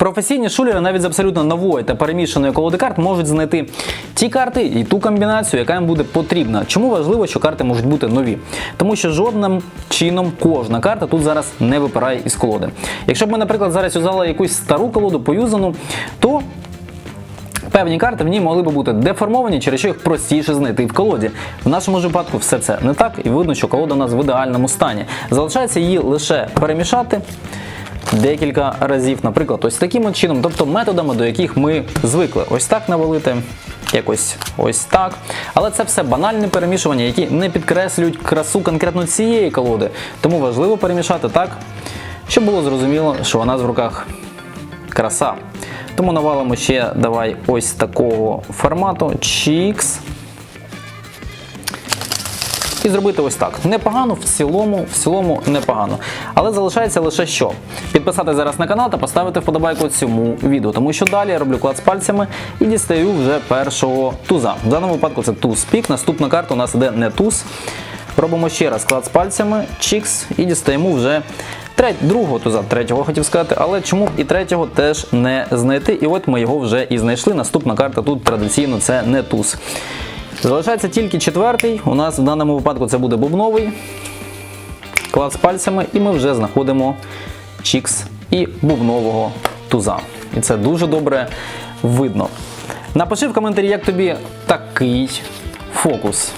Професійні шулери навіть з абсолютно нової та перемішаної колоди карт можуть знайти ті карти і ту комбінацію, яка їм буде потрібна. Чому важливо, що карти можуть бути нові? Тому що жодним чином кожна карта тут зараз не випирає із колоди. Якщо б ми, наприклад, зараз взяли якусь стару колоду поюзану, то Певні карти в ній могли би бути деформовані, через що їх простіше знайти в колоді. В нашому ж випадку все це не так, і видно, що колода у нас в ідеальному стані. Залишається її лише перемішати декілька разів, наприклад, ось таким от чином, тобто методами, до яких ми звикли. Ось так навалити. Якось ось так. Але це все банальні перемішування, які не підкреслюють красу конкретно цієї колоди. Тому важливо перемішати так, щоб було зрозуміло, що нас в руках краса. Тому навалимо ще давай ось такого формату. Чікс. І зробити ось так. Непогано, в цілому, в цілому непогано. Але залишається лише що? Підписати зараз на канал та поставити вподобайку цьому відео, тому що далі я роблю клад з пальцями і дістаю вже першого туза. В даному випадку це туз пік. Наступна карта у нас іде не туз. Робимо ще раз клад з пальцями, чікс, і дістаємо вже треть, другого туза, третього хотів сказати, але чому і третього теж не знайти? І от ми його вже і знайшли. Наступна карта тут традиційно це не туз. Залишається тільки четвертий. У нас в даному випадку це буде бубновий. Клад з пальцями, і ми вже знаходимо чікс і бубнового туза. І це дуже добре видно. Напиши в коментарі, як тобі такий фокус.